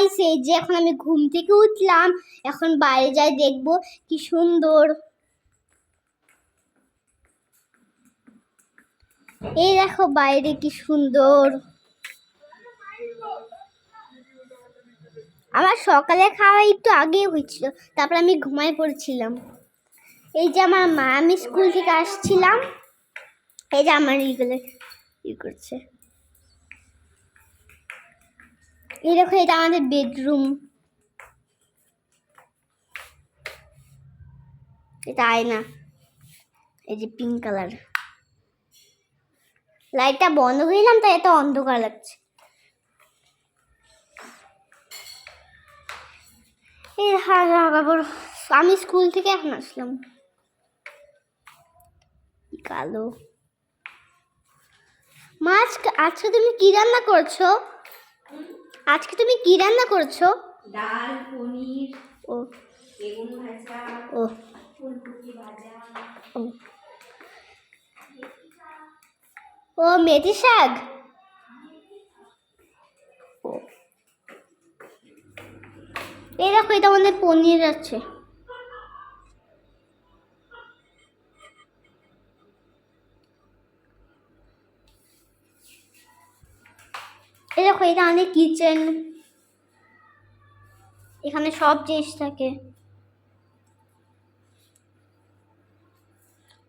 Guys এই যে এখন আমি ঘুম থেকে উঠলাম, এখন বাইরে যাই দেখব কি সুন্দর। এই দেখো বাইরে কি সুন্দর। আমার সকালে খাওয়া একটু আগে হয়েছিল, তারপর আমি ঘুমায় পড়েছিলাম। এই যে আমার মা, আমি স্কুল থেকে আসছিলাম, এই যে আমার ইগুলো ই করছে। এই দেখো, এটা আমাদের বেডরুম এটা আয়না। এই যে পিঙ্ক কালার লাইটটা বন্ধ করলাম তাই এত অন্ধকার লাগছে। এই হ্যাঁ আবার আমি স্কুল থেকে এখন আসলাম। কালো। মাছ, আজকে তুমি কি রান্না করছ? আজকে তুমি কি রান্না করছ? ডাল পনির ও। বেগুন ভাজা ও। ফুলকপি ভাজা। ও। ও মেথি শাক? ও। এই দেখো এটা আমাদের পনির আছে। এই দেখো, এটা আমাদের কিচেন এখানে সব জিনিস থাকে।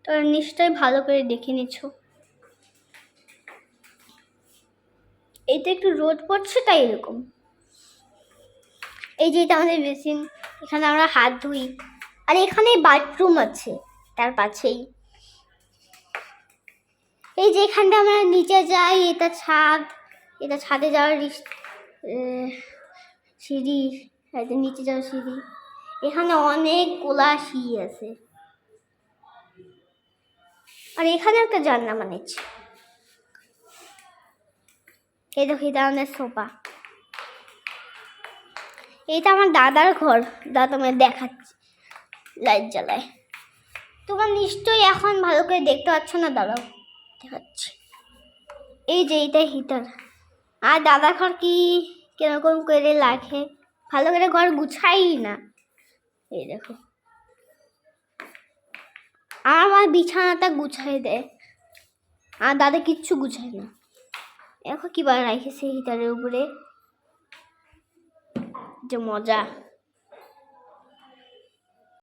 তোমরা নিশ্চয়ই ভালো করে দেখে নিছো। এইটা একটু রোদ পড়ছে, তাই এরকম। এই যে এটা আমাদের বেসিন এখানে আমরা হাত ধুই। আর এখানে বাথরুম আছে, তার পাশেই। এই যে এখানটা আমরা নিচে যাই, এটা ছাদ। এটা ছাদে যাওয়ার সিঁড়ি এটা নিচে যাওয়ার সিঁড়ি। এখানে অনেক গোলা সিঁড়ি আছে। আর এখানে একটা জানলা বানিয়েছে এই দেখো এটা আমাদের সোফা। এটা আমার দাদার ঘর। দাদা তোমার দেখাচ্ছি। লাইট জ্বালায়। তোমার নিশ্চয়ই এখন ভালো করে দেখতে পাচ্ছ না? দাঁড়াও, দেখাচ্ছি। এই যে, এইটা হিটার। আর দাদা ঘর কি কীরকম করে লাগে? ভালো করে ঘর গুছাই না। এই দেখো। আমার বিছানাটা গুছাই দেয়। আর দাদা কিচ্ছু গুছায় না। দেখো কিবার রাখেছে হিটারের উপরে। যে মজা।